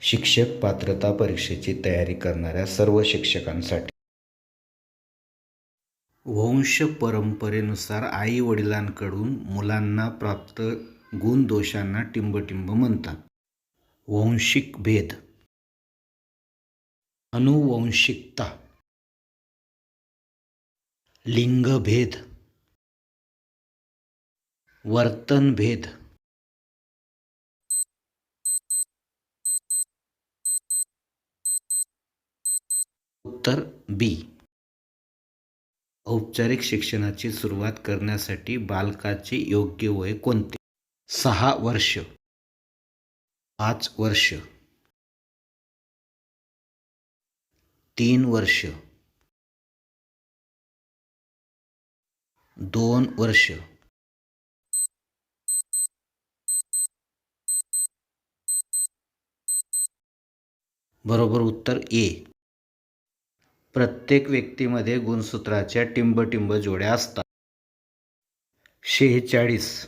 शिक्षक पात्रता परीक्षेची तयारी करणाऱ्या सर्व शिक्षकांसाठी. वंश परंपरेनुसार आई वडिलांकडून मुलांना प्राप्त गुणदोषांना टिंबटिंब म्हणतात. वंशिक भेद. अनुवंशिकता. लिंगभेद. वर्तनभेद. उत्तर बी. औपचारिक शिक्षणाची सुरुवात करण्यासाठी बालकाचे योग्य वय कोणते? सहा वर्ष. पाच वर्ष. तीन वर्ष. दोन वर्ष. बरोबर उत्तर ए. प्रत्येक व्यक्तीमध्ये गुणसूत्राच्या टिंबटिंब जोड्या असतात. शेहेचाळीस.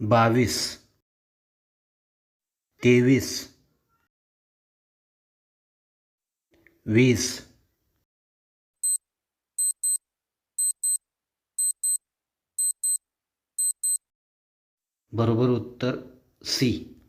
बावीस. तेवीस. वीस. बरोबर उत्तर सी.